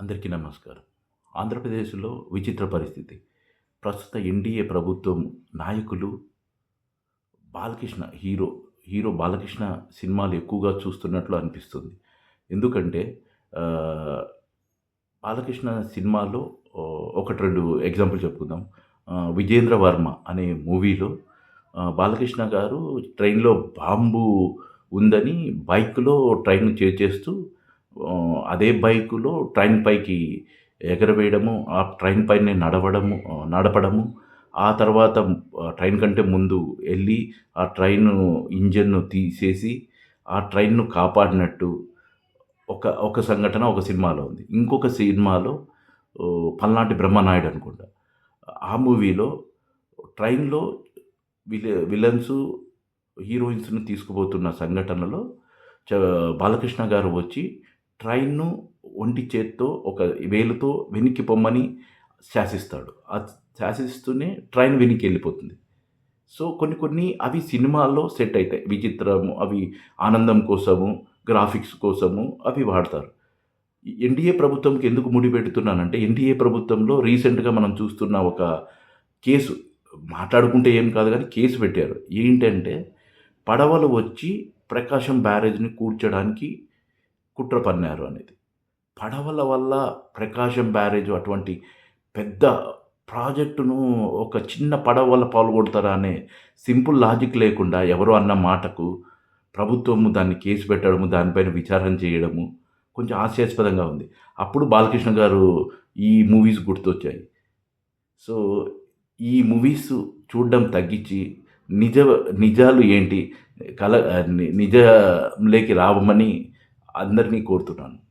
అందరికీ నమస్కారం. ఆంధ్రప్రదేశ్లో విచిత్ర పరిస్థితి. ప్రస్తుత ఎన్డీఏ ప్రభుత్వం నాయకులు బాలకృష్ణ హీరో హీరో బాలకృష్ణ సినిమాలు ఎక్కువగా చూస్తున్నట్లు అనిపిస్తుంది. ఎందుకంటే బాలకృష్ణ సినిమాలో ఒకటి రెండు ఎగ్జాంపుల్ చెప్పుకుందాం. విజేంద్ర వర్మ అనే మూవీలో బాలకృష్ణ గారు ట్రైన్లో బాంబు ఉందని బైక్లో ట్రైన్ చేస్తూ అదే బైకులో ట్రైన్ పైకి ఎగరవేయడము ఆ ట్రైన్ పైనే నడవడము నడపడము. ఆ తర్వాత ట్రైన్ కంటే ముందు వెళ్ళి ఆ ట్రైన్ ఇంజన్ను తీసేసి ఆ ట్రైన్ను కాపాడినట్టు ఒక ఒక సంఘటన ఒక సినిమాలో ఉంది. ఇంకొక సినిమాలో పల్నాటి బ్రహ్మనాయుడు అనుకుంటా. ఆ మూవీలో ట్రైన్లో విల విలన్స్ హీరోయిన్స్ని తీసుకుపోతున్న సంఘటనలో చ బాలకృష్ణ గారు వచ్చి ట్రైన్ను ఒంటి చేత్తో ఒక వేలుతో వెనక్కి పొమ్మని శాసిస్తాడు. ఆ శాసిస్తూనే ట్రైన్ వెనక్కి వెళ్ళిపోతుంది. సో కొన్ని కొన్ని అవి సినిమాల్లో సెట్ అవుతాయి విచిత్రము అవి ఆనందం కోసము గ్రాఫిక్స్ కోసము అవి వాడతారు. ఎన్డీఏ ప్రభుత్వంకి ఎందుకు ముడిపెడుతున్నానంటే ఎన్డీఏ ప్రభుత్వంలో రీసెంట్గా మనం చూస్తున్న ఒక కేసు మాట్లాడుకుంటే ఏం కాదు కానీ కేసు పెట్టారు. ఏంటంటే పడవలు వచ్చి ప్రకాశం బ్యారేజ్ని కూర్చడానికి కుట్ర పన్నారు అనేది. పడవల వల్ల ప్రకాశం బ్యారేజ్ అటువంటి పెద్ద ప్రాజెక్టును ఒక చిన్న పడవ వల్ల పాల్గొడతారా అనే సింపుల్ లాజిక్ లేకుండా ఎవరో అన్న మాటకు ప్రభుత్వము దాన్ని కేసు పెట్టడము దానిపైన విచారణ చేయడము కొంచెం హాస్యాస్పదంగా ఉంది. అప్పుడు బాలకృష్ణ గారు ఈ మూవీస్ గుర్తొచ్చాయి. సో ఈ మూవీస్ చూడడం తగ్గించి నిజ నిజాలు ఏంటి? కల నిజంలోకి రావమని అందరినీ కోరుతున్నాను.